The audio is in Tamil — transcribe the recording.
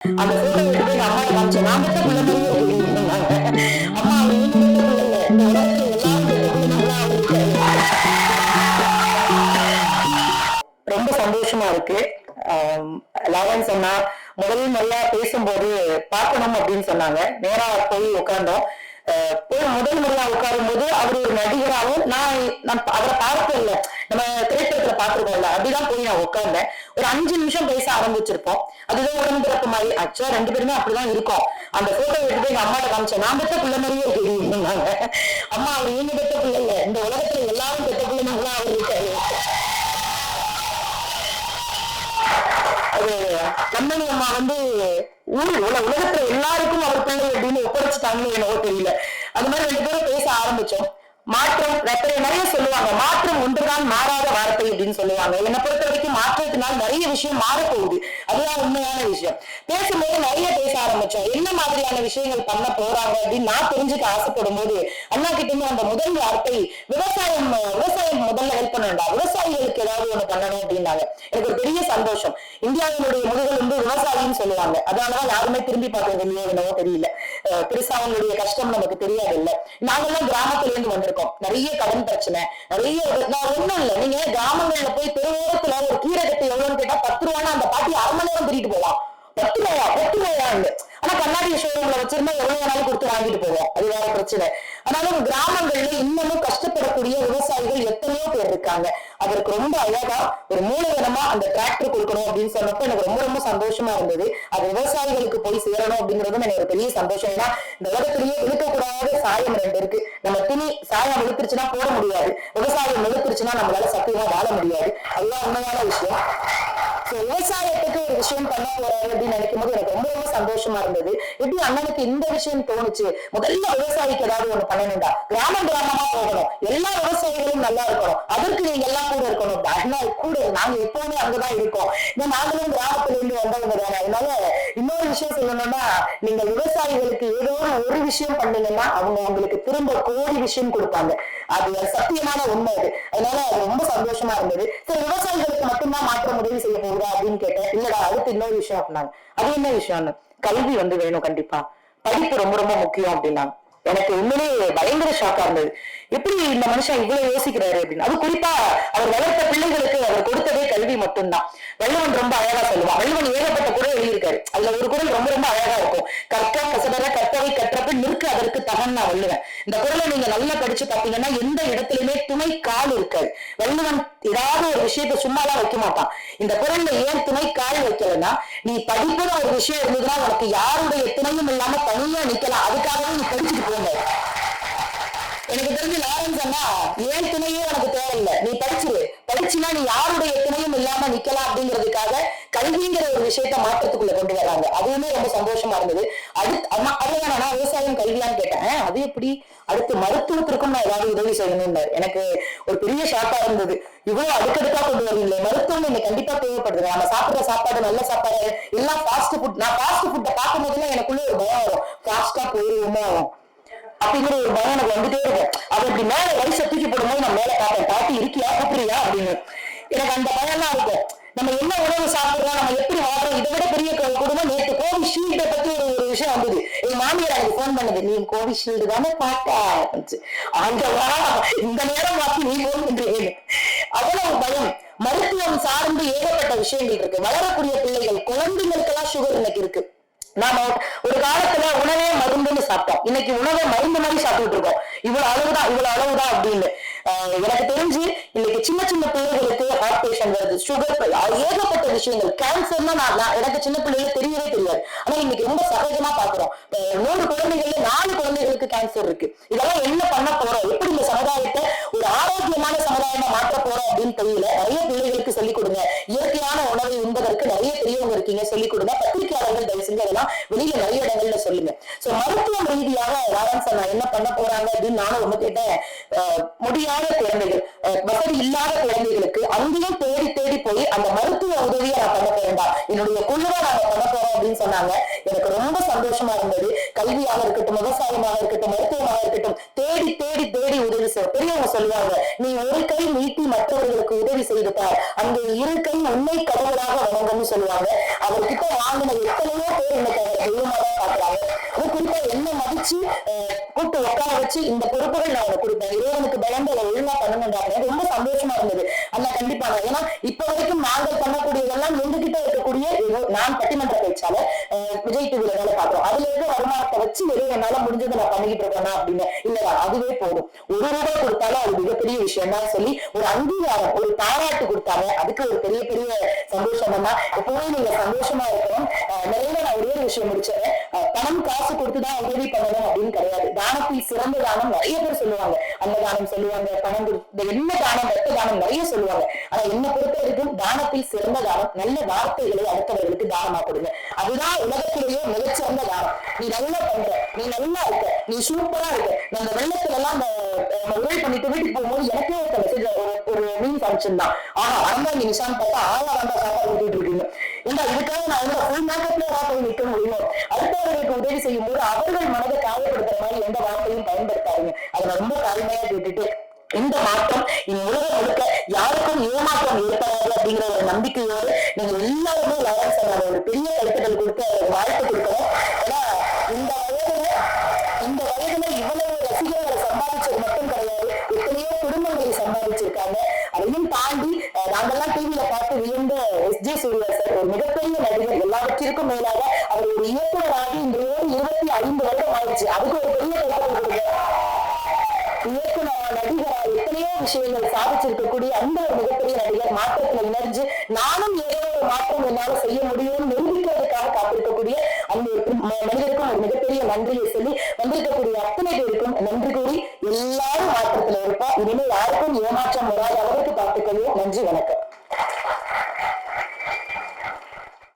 அந்த போட்டோ எடுத்து அம்மா காமிச்சேன். நான் மட்டும் பிள்ளை அம்மா ரொம்ப சந்தோஷமா இருக்கு. ஆம், லவன் சொன்னா முதல் முறையா பேசும்போது பார்க்கணும் அப்படின்னு சொன்னாங்க. நேரா போய் உட்கார்ந்தோம். முதல் முறையா உட்காரும் போது அவர் ஒரு நடிகராகவும் நான் நான் அவரை பார்க்க இல்லை நம்ம திரைப்படத்துல பாத்துருக்கோம்ல அப்படிதான் போய் நான் உட்கார்ந்தேன். ஒரு அஞ்சு நிமிஷம் பேச ஆரம்பிச்சிருப்போம். அதுதான் உடன்பிறப்பு மாதிரி ஆக்சுவலா ரெண்டு பேருமே அப்படிதான் இருக்கும். அந்த போட்டோ எடுத்து போய் எங்க அம்மாட்ட காமிச்சேன் நான் பெற்ற பிள்ளை மாதிரியே தெரியுங்க அம்மா அவர் நீங்க பெற்ற இல்ல. இந்த உலகத்துல எல்லாரும் பெற்ற பிள்ளைங்களா அவர் இருக்காரு. அது கண்ணனி அம்மா வந்து உலகத்துல எல்லாருக்கும் அவர் பிள்ளை அப்படின்னு ஒப்படைச்சிட்டாங்கன்னு என்னவோ தெரியல. அது மாதிரி ரெண்டு பேரும் பேச ஆரம்பிச்சோம். மாற்றம் நிறைய சொல்லுவாங்க. மாற்றம் ஒன்றுதான் மாறாத வார்த்தை அப்படின்னு சொல்லுவாங்க. என்னை பொறுத்த வரைக்கும் மாற்றத்தினால் நிறைய விஷயம் மாறப்போகுது. அதுதான் உண்மையான விஷயம். பேசும்போது நிறைய பேச ஆரம்பிச்சோம். என்ன மாதிரியான விஷயங்கள் பண்ண போறாங்க அப்படின்னு நான் தெரிஞ்சுக்க ஆசைப்படும் போது அண்ணா கிட்ட இருந்து அந்த முதல் வார்த்தை விவசாயம் விவசாயம் முதல்ல ஹெல்ப் பண்ணணும்டா விவசாயிகளுக்கு ஏதாவது ஒண்ணு பண்ணணும் அப்படின்னாங்க. எனக்கு ஒரு பெரிய சந்தோஷம். இந்தியாவினுடைய முதுகல் வந்து விவசாயின்னு சொல்லுவாங்க. அதனாலதான் யாருமே திரும்பி பார்க்கறது இல்லையோ என்னவோ தெரியல. பெருசா அவங்களுடைய கஷ்டம் நமக்கு தெரியாது இல்ல நாங்கெல்லாம் கிராமத்துல இருந்து வந்திருக்கோம். நிறைய கடன் பிரச்சனை நிறைய நான் ஒண்ணும் இல்ல நீங்க கிராமங்கள்ல போய் தெருவோரத்துல ஒரு கீரை கட்டு எவ்வளவுன்னு கேட்டா பத்து ரூபான்னு அந்த பாட்டி அரை மணி நேரம் திரிட்டு போவான் பத்து ரூபாயா பத்து ரூபாயான்னு ஆனா கண்ணாடி ஷோரூம்ல வச்சிருந்தா எவ்வளவு வேணாலும் கொடுத்து வாங்கிட்டு போவோம் அது வேற பிரச்சனை. அதனால கிராமங்கள்ல இன்னமும் கஷ்டப்படக்கூடிய விவசாயிகள் எத்தனையோ பேர் இருக்காங்க. அதற்கு ரொம்ப அழகா ஒரு மூலதனமா அந்த டிராக்டர் கொடுக்கணும் அப்படின்னு சொன்னப்ப எனக்கு ரொம்ப ரொம்ப சந்தோஷமா இருந்தது. அது விவசாயிகளுக்கு போய் சேரணும் அப்படிங்கறதும் எனக்கு ஒரு பெரிய சந்தோஷம். ஏன்னா இந்த உலகத்திலேயே இழுக்கக்கூடாத சாயம் ரெண்டு இருக்கு. நம்ம துணி சாயம் இழுத்துருச்சுன்னா போட முடியாது. விவசாயம் இழுத்துருச்சுன்னா நம்மளால சத்தியமா வாழ முடியாது. அதுதான் உண்மையான விஷயம். விவசாயத்துக்கு ஒரு விஷயம் பண்ண போறாரு அப்படின்னு நினைக்கும் போது எனக்கு ரொம்ப ரொம்ப சந்தோஷமா இருந்தது. எப்படி அண்ணனுக்கு இந்த விஷயம் தோணுச்சு? முதல்ல விவசாயிக்கு ஏதாவது ஒண்ணு பண்ணணும்டா. கிராமம் கிராமமா போகணும். எல்லா விவசாயிகளும் நல்லா இருக்கணும். அதற்கு நீங்க எல்லாம் கூட இருக்கணும். அண்ணா கூட நாங்க எப்பவுமே அங்கதான் இருக்கோம். ஏன்னா நாங்களும் கிராமத்துல இருந்து வந்தவங்க தானே. அதனால இன்னொரு விஷயம் சொல்லணும்னா நீங்க விவசாயிகளுக்கு ஏதோ ஒரு விஷயம் பண்ணீங்கன்னா அவங்க உங்களுக்கு திரும்ப கோடி விஷயம் கொடுப்பாங்க. அது சத்தியமான உண்மை அது. அதனால அது ரொம்ப சந்தோஷமா இருந்தது. சரி விவசாயிகளுக்கு மட்டும்தான் மாற்ற முடிவு செய்ய போகுதா அப்படின்னு கேட்டேன். இல்லடா அடுத்து இன்னொரு விஷயம் அப்படின்னாங்க. அது என்ன விஷயம்னு? கல்வி வந்து வேணும் கண்டிப்பா. படிப்பு ரொம்ப ரொம்ப முக்கியம் அப்படின்னாங்க. எனக்கு உண்மையிலேயே பயங்கர ஷாக்கா இருந்தது. எப்படி இந்த மனுஷன் இவ்வளவு யோசிக்கிறாரு அப்படின்னு. அது குறிப்பா அவர் வளர்த்த பிள்ளைகளுக்கு அவர் கொடுத்ததே கல்வி மட்டும்தான். வள்ளுவன் ரொம்ப அழகா சொல்லுவான். வள்ளுவன் ஏகப்பட்ட குரல் எழுதியிருக்காரு. அதுல ஒரு குரல் ரொம்ப ரொம்ப அழகா இருக்கும். கற்க கசடர கற்பவை கற்றப்ப நிற்க அதற்கு தகன் நான் வள்ளுவன். இந்த குரலை நீங்க நல்லா படிச்சு பாத்தீங்கன்னா எந்த இடத்துலயுமே துணை கால் இருக்காது. வள்ளுவன் ஏதாவது ஒரு விஷயத்த சும்மாலாம் வைக்க மாட்டான். இந்த குரல்ல ஏன் துணை கால் வைக்கலன்னா நீ படிப்புன்னு ஒரு விஷயம் இருந்ததுன்னா உனக்கு யாருடைய துணையும் இல்லாம தனியா நிக்கலாம். அதுக்காகவே நீ ஏன் துணையே உனக்கு தேவையில்லை? நீ படிச்சிரு. படிச்சுனா நீ யாருடைய துணையும் இல்லாம நிக்கலாம் அப்படிங்கிறதுக்காக கல்விங்கிற ஒரு விஷயத்த மாற்றத்துக்குள்ள கொண்டு வராங்க. அதுவுமே ரொம்ப சந்தோஷமா இருந்தது. அடுத்து அம்மா அதுதான் நான் விவசாயம் கல்வியான்னு கேட்டேன். அது எப்படி? அடுத்து மருத்துவத்திற்கும் நான் ஏதாவது உதவி செய்யணும்னு. எனக்கு ஒரு பெரிய ஷாக்கா இருந்தது. இவ்வளவு அடுக்கடுக்கா கொண்டு வரீங்களே மருத்துவம் எனக்கு கண்டிப்பா தேவைப்படுது. நம்ம சாப்பிடுற சாப்பாடு நல்ல சாப்பாடு எல்லாம் ஃபாஸ்ட் ஃபுட் நான் ஃபாஸ்ட் ஃபுட்டை பார்க்கும் போதுலாம் எனக்குள்ள ஒரு பயம் வரும். ஃபாஸ்டா போயிருவோமோ? அப்படிங்கிற ஒரு பயம் எனக்கு வந்துட்டே இருக்கும் அது இப்படி மேல வயசை தூக்கி போடும்போது நான் மேல பார்ப்பேன் பாட்டி இருக்கியா? கூப்பிடுறியா? அப்படின்னு. எனக்கு அந்த பயம்லாம் இருக்கும் நம்ம என்ன உணவு சாப்பிடுறோம் நம்ம எப்படி வாழ்றோம் இதை விட பெரிய குடும்பம் நேற்று கோவிஷீல்டை பத்தி ஒரு ஒரு விஷயம் வந்தது. எங்க மாமியார் எனக்கு ஃபோன் பண்ணுது நீ கோவிஷீல்டு தானே பார்த்த ஆண்டவா இந்த நேரம் பார்த்து நீ ஃபோன் பண்றீங்க அவ்வளவு பயம். மருத்துவம் சார்ந்து ஏகப்பட்ட விஷயங்கள் இருக்கு. வளரக்கூடிய பிள்ளைகள் குழந்தைங்களுக்கெல்லாம் சுகர் இன்னைக்கு இருக்கு. நாம ஒரு காலத்துல உணவே மருந்துன்னு சாப்பிட்டோம். இன்னைக்கு உணவை மருந்து மாதிரி சாப்பிட்டுட்டு இருக்கோம். இவ்வளவு அளவுதான் இவ்வளவு அளவுதான் அப்படின்னு. எனக்கு தெரிஞ்சு இன்னைக்கு சின்ன சின்ன பிள்ளைகளுக்கு ஹார்ட் பேஷண்ட் வருது. சுகர் ஏகப்பட்ட விஷயங்கள். கேன்சர்னா நான் எனக்கு சின்ன பிள்ளைகளுக்கு தெரியவே தெரியாது. ஆனா இன்னைக்கு ரொம்ப சகஜமா பாக்குறோம் மூணு குழந்தைகள்ல நாலு குழந்தைகளுக்கு கேன்சர் இருக்கு. இதெல்லாம் என்ன பண்ண போறோம்? எப்படி இந்த சமுதாயத்தை ஒரு ஆரோக்கியமான சமுதாயமா மாற்ற போறோம் அப்படின்னு தெரியல. நிறைய பிள்ளைகளுக்கு சொல்லிக் கொடுங்க. நிறைய பெரியவங்க இருக்கீங்க சொல்லிக் கொடுங்க. பத்திரிகையாளர்கள் தயவு செஞ்சு அதெல்லாம் வெளியில நிறைய இடங்கள்ல சொல்லுங்க. சோ மருத்துவம் ரீதியாக ராவன் சார் நான் என்ன பண்ண போறாங்க அப்படின்னு நானும் ஒண்ணு கேட்டேன். முடியாத குழந்தைகள் வசதி இல்லாத குழந்தைகளுக்கு அங்கேயும் தேடி தேடி போய் அந்த மருத்துவ உதவியை நான் பண்ண போறேன்டா. என்னுடைய குழுவை நாங்க பண்ண போறோம் அப்படின்னு சொன்னாங்க. எனக்கு ரொம்ப சந்தோஷமா இருந்தது. கல்வியாக இருக்கட்டும் விவசாயமாக இருக்கட்டும் மருத்துவமாக இருக்கட்டும் பெரியவங்க சொல்லுவாங்க நீ ஒரு கை நீட்டி மற்றவர்களுக்கு உதவி செய்து பார் அந்த இரு கை உண்மை கடவுளாக வணங்கும்னு சொல்லுவாங்க. அவர்கிட்ட வாங்கின எத்தனையோ பேர் இன்னைக்கு அவர் தெய்வமா தான் பாக்குறாங்க அது குறிப்பா என்ன மதிச்சு கூட்டு உட்கார வச்சு இந்த பொறுப்புகள் நான் உனக்கு கொடுப்பேன். இறைவனுக்கு பயந்ததை ஒழுங்கா பண்ணணுன்றாங்க ரொம்ப சந்தோஷமா இருந்தது. அண்ணா கண்டிப்பாங்க ஏன்னா இப்ப வரைக்கும் நாங்கள் பண்ணக்கூடியதெல்லாம் எங்ககிட்ட இருக்கக்கூடிய நான் பட்டிமன்ற பேச்சாளர் விஜய் டிவில காட்டுறோம். அதுல இருந்து வருமானத்தை வச்சு வெறும் என்னால முடிஞ்சதை நான் பண்ணிக்கிட்டு இருக்கேனா அப்படின்னு. இல்லடா அதுவே போதும். ஒரு ரூபாய் கொடுத்தாலும் அது மிகப்பெரிய விஷயம் தான் சொல்லி ஒரு அங்கீகாரம் ஒரு பாராட்டு கொடுத்தாங்க. அதுக்கு ஒரு பெரிய பெரிய சந்தோஷம் தான் எப்பவுமே நீங்க சந்தோஷமா இருக்கணும். நிறைய நான் ஒரே விஷயம் முடிச்சேன் பணம் காசு கொடுத்துதான் உதவி பண்ணணும் அப்படின்னு கிடையாது. தானத்தில் சிறந்த தானம் நிறைய பேர் சொல்லுவாங்க. அந்த தானம் சொல்லுவாங்க பணம் கொடுத்து என்ன தானம் ரத்த தானம் நிறைய சொல்லுவாங்க. ஆனா என்ன பொறுத்த வரைக்கும் தானத்தில் சிறந்த தானம் நல்ல வார்த்தைகளை அடுத்தவர்களுக்கு தானமா கொடுங்க. அதுதான் உலகத்திலேயே மிகச்சிறந்த தானம். நீ நல்லா பண்ற நீ நல்லா இருக்க நீ சூப்பரா இருக்க. நான் அந்த வெள்ளத்துல எல்லாம் நம்ம உதவி பண்ணிட்டு வீட்டுக்கு போகும்போது எனக்கே ஒரு மெசேஜ் ஒரு மீன் மீன் தான் ஆனா அறந்தா நீ நிஷான் பார்த்தா ஆளா வந்தா சாப்பாடு கொடுத்துட்டு இருக்கீங்க. இந்த இதுக்காக நான் வந்து ஃபுல் மேக்கப்ல போய் நிற்க முடியும் அடுத்தவர்களுக்கு உதவி செய்யும் போது அவர்கள் மனதை காயப்படுத்துற மாதிரி எந்த வார்த்தையும் பயன்படுத்தாதீங்க. அதை நான் ரொம்ப தாழ்மையா கேட்டுட்டு இந்த மாற்றம் இந்த உலகம் முழுக்க யாருக்கும் ஏமாற்றம் ஏற்படாது அப்படிங்கிற ஒரு நம்பிக்கையோடு நீங்க எல்லாருமே லாரன்ஸ் ஒரு பெரிய கருத்துக்கள் கொடுத்து அவருக்கு வாழ்த்து கொடுக்கணும் ஏன்னா இந்த வருடம் ஆயிடுச்சு அதுக்கு ஒரு பெரிய இயக்குனரா நடிகரா எத்தனையோ விஷயங்கள் சாதிச்சிருக்கக்கூடிய அந்த ஒரு மிகப்பெரிய நடிகர் மாற்றத்துல இணைஞ்சு நானும் ஏதோ ஒரு மாற்றம் என்னால செய்ய முடியும்னு நிரூபிக்கிறதுக்காக காத்திருக்கக்கூடிய அந்த மனிதருக்கும் ஒரு மிகப்பெரிய நன்றியை சொல்லி வந்திருக்கக்கூடிய அத்தனை பேருக்கும் நன்றி கூறி எல்லாரும் மாற்றத்துல இருப்போம். இனிமேல் யாருக்கும் ஏமாற்றம் வராத அளவுக்கு